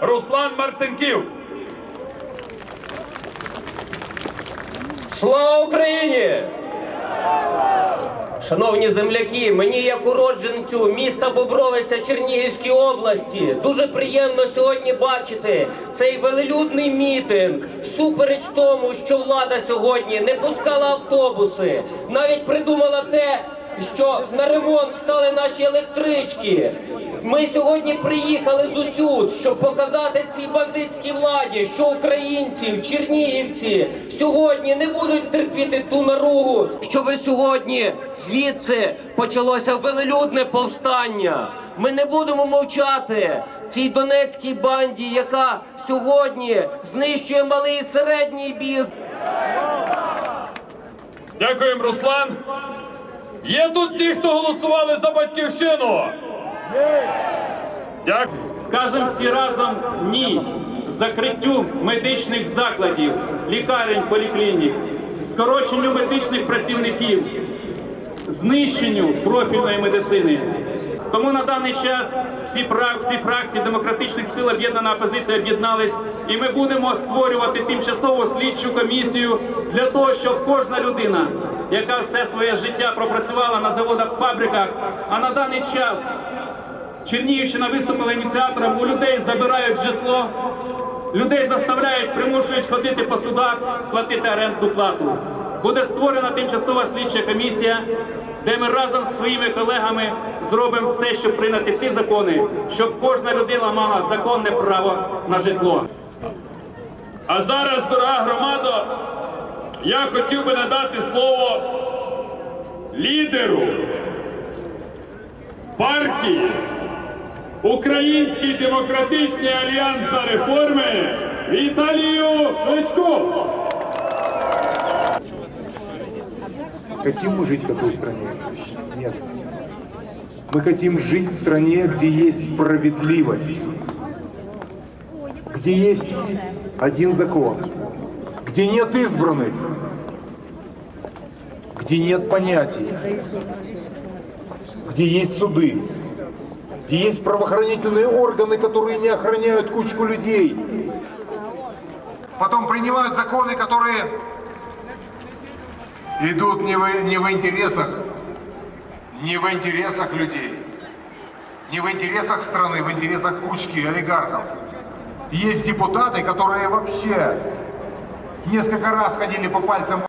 Руслан Марцинків. Слава Україні! Шановні земляки, мені як уродженцю міста Бобровиця Чернігівської області дуже приємно сьогодні бачити цей велелюдний мітинг всупереч тому, що влада сьогодні не пускала автобуси, навіть придумала те, що на ремонт стали наші електрички. Ми сьогодні приїхали з усюд, щоб показати цій бандитській владі, що українці, чернігівці сьогодні не будуть терпіти ту наругу, щоб сьогодні звідси почалося велелюдне повстання. Ми не будемо мовчати цій донецькій банді, яка сьогодні знищує малий і середній бізнес. Дякуємо, Руслан. Є тут ті, хто голосували за батьківщину. Дякую. Скажемо всі разом ні закриттю медичних закладів, лікарень, поліклінік, скороченню медичних працівників, знищенню профільної медицини. Тому на даний час всі, всі фракції демократичних сил об'єднана опозиція об'єднались, і ми будемо створювати тимчасову слідчу комісію для того, щоб кожна людина, яка все своє життя пропрацювала на заводах, фабриках, а на даний час Чернігівщина виступила ініціатором. У людей забирають житло, людей заставляють, примушують ходити по судах, платити орендну плату. Буде створена тимчасова слідча комісія, де ми разом з своїми колегами зробимо все, щоб прийняти ті закони, щоб кожна людина мала законне право на житло. А зараз, дорога громада, я хотів би надати слово лідеру партії Український демократичний альянс за реформи Віталію Кличку. Хотим мы жить в такой стране? Нет. Мы хотим жить в стране, где есть справедливость, где есть один закон, где нет избранных, где нет понятий, где есть суды, где есть правоохранительные органы, которые не охраняют кучку людей. Потом принимают законы, которые идут не в, не в интересах, не в интересах людей, не в интересах страны, в интересах кучки олигархов. Есть депутаты, которые вообще несколько раз ходили по пальцам